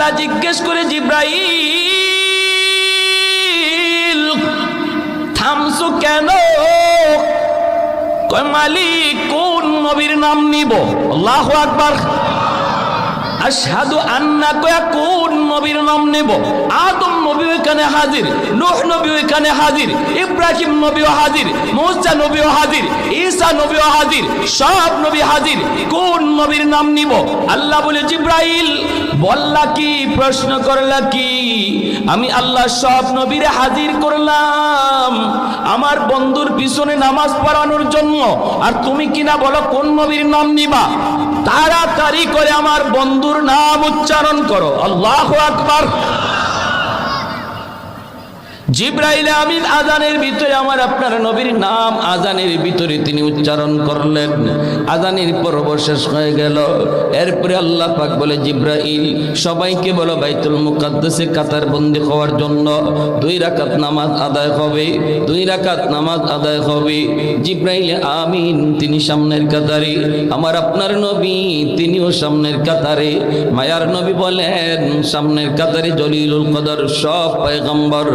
আল্লাহ জিজ্ঞেস করে জিব্রাইল থামসু কেন? কয় মালিক কোন নবীর নাম নিব? আল্লাহ আকবার। আশহাদু আন্না কয়া কোন নবীর নাম নেব। আদম নবী এখানে হাজির, নূহ নবী এখানে হাজির, ইব্রাহিম নবীও হাজির, মুসা নবীও হাজির, ঈসা নবীও হাজির, সব নবী হাজির। কোন নবীর নাম নিব? আল্লাহ বলে, জিব্রাইল, বললা কি? প্রশ্ন করলা কি? আমি আল্লাহ সব নবীরে হাজির করলাম। আমার বন্ধুর পিছনে নামাজ পড়ানোর জন্য। আর তুমি কিনা বলো, কোন নবীর নাম নিবা? তাড়াতাড়ি করে আমার বন্ধুর নাম উচ্চারণ করো। আল্লাহ আকবার। জিব্রাইল আমিন আজানের ভিতরে আমার আপনার নবীর নাম আজানের ভিতরে তিনি উচ্চারণ করলেন। আজানের পর্ব শেষ হয়ে গেল। এরপরে আল্লাহ পাক বলে, জিব্রাইল, সবাইকে বলো বাইতুল মুকাদ্দাসে কাতার বন্দি হওয়ার জন্য দুই রাকাত নামাজ আদায় হবে, দুই রাকাত নামাজ আদায় হবে। জিব্রাইল আমিন, তিনি সামনের কাতারে। আমার আপনার নবী, তিনিও সামনের কাতারে। মায়ার নবী বলেন, সামনের কাতারে জলিলুল কদর সব পয়গম্বর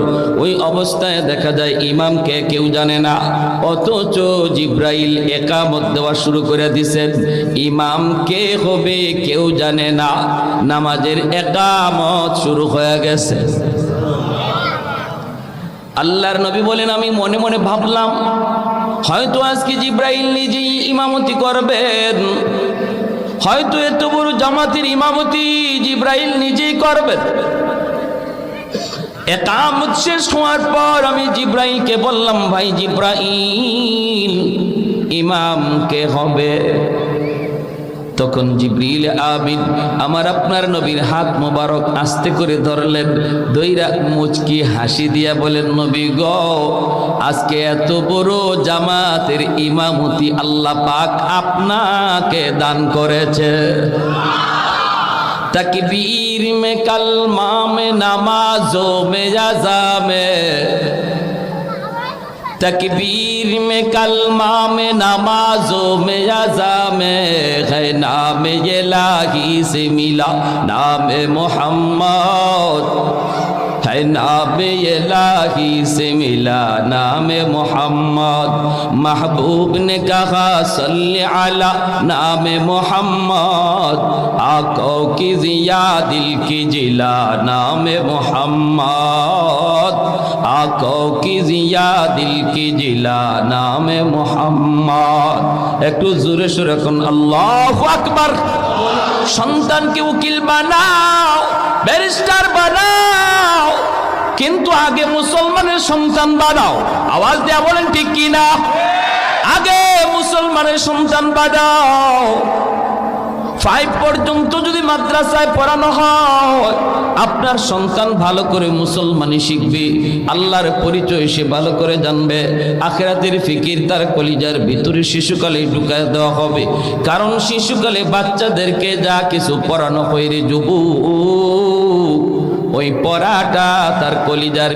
ওই অবস্থায় দেখা যায় ইমামকে কেউ জানে না। অথচ জিব্রাইল একামত দেওয়া শুরু করে দিছেন। ইমাম কে হবে কেউ জানে না। নামাজের একামত শুরু হয়ে গেছে। আল্লাহর নবী বলেন, আমি মনে মনে ভাবলাম, হয়তো আজকে জিব্রাইল নিজেই ইমামতি করবেন। হয়তো এত বড় জামাতের ইমামতি জিব্রাইল নিজেই করবেন। একামত শেষ হওয়ার পর আমি জিব্রাইলকে বললাম, ভাই জিব্রাইল, ইমাম কে হবে? তখন জিব্রিল আবিদ আমার আপনার নবীর হাত মোবারক আস্তে করে ধরলেন, দইরা মুচকি হাসি দিয়া বলেন, নবী গ, আজকে এত বড় জামাতের ইমামতি আল্লাহ পাক আপনাকে দান করেছে। तकबीर में कलमा में, नमाजों में जजा में। तकबीर में कलमा में, नमाजों में जजा में। है नाम ये लाही से मिला, नाम मोहम्मद। है नाम ये लाही से मिला नाम मोहम्मद महबूब ने कहा सल्ले अला नाम मोहम्मद आंखों की जिया दिल की जिला नाम मोहम्मद आंखों की जिया दिल की जिला नाम मोहम्मद একটু জোরে সুরে কোন আল্লাহু আকবার সন্তানকে উকিল বানাও আগে মুসলমানের সন্তান বানাও আওয়াজ দেয়া বলেন ঠিক কি না আগে মুসলমানের সন্তান বানাও ফাইভ পর্যন্ত যদি মাদ্রাসায় পড়ানো হয়, আপনার সন্তান ভালো করে মুসলমানি শিখবে। আল্লাহর পরিচয় সে ভালো করে জানবে। আখেরাতের ফিকির তার কলিজার ভিতরে শিশুকালে ঢুকায় দেওয়া হবে। কারণ শিশুকালে বাচ্চাদেরকে যা কিছু পড়ানো হয় রে ওই পড়াটা তার কলিজার